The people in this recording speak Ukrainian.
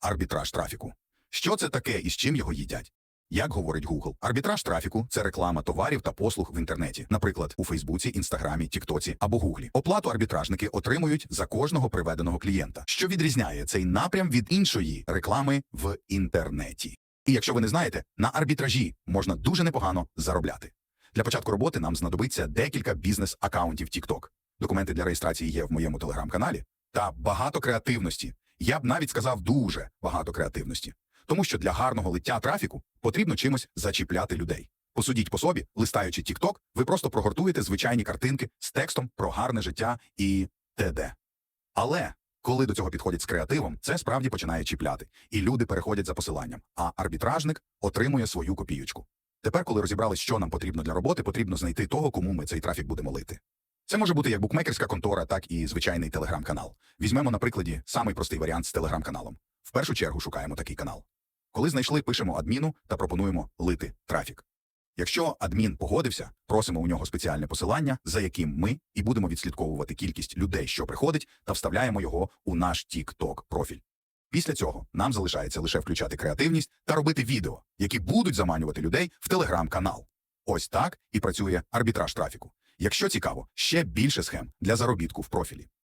арбітраж трафіку. Що це таке і з чим його їдять? Як говорить Google, арбітраж трафіку це реклама товарів та послуг в інтернеті, наприклад, у Фейсбуці, Інстаграмі, Тіктоці або Гуглі. Оплату арбітражники отримують за кожного приведеного клієнта, що відрізняє цей напрям від іншої реклами в інтернеті. І якщо ви не знаєте, на арбітражі можна дуже непогано заробляти. Для початку роботи нам знадобиться декілька бізнес-акаунтів TikTok. Документи для реєстрації є в моєму телеграм-каналі та багато креативності. Я б навіть сказав дуже багато креативності. Тому що для гарного лиття трафіку потрібно чимось зачіпляти людей. Посудіть по собі, листаючи TikTok, ви просто прогортуєте звичайні картинки з текстом про гарне життя і т.д. Але коли до цього підходять з креативом, це справді починає чіпляти, і люди переходять за посиланням, а арбітражник отримує свою копіючку. Тепер, коли розібрали, що нам потрібно для роботи, потрібно знайти того, кому ми цей трафік будемо лити. Це може бути як букмекерська контора, так і звичайний телеграм-канал. Візьмемо на прикладі самий простий варіант з телеграм-каналом. В першу чергу шукаємо такий канал. Коли знайшли, пишемо адміну та пропонуємо лити трафік. Якщо адмін погодився, просимо у нього спеціальне посилання, за яким ми і будемо відслідковувати кількість людей, що приходить, та вставляємо його у наш TikTok профіль. Після цього нам залишається лише включати креативність та робити відео, які будуть заманювати людей в телеграм-канал. Ось так і працює арбітраж трафіку. Якщо цікаво, ще більше схем для заробітку в профілі.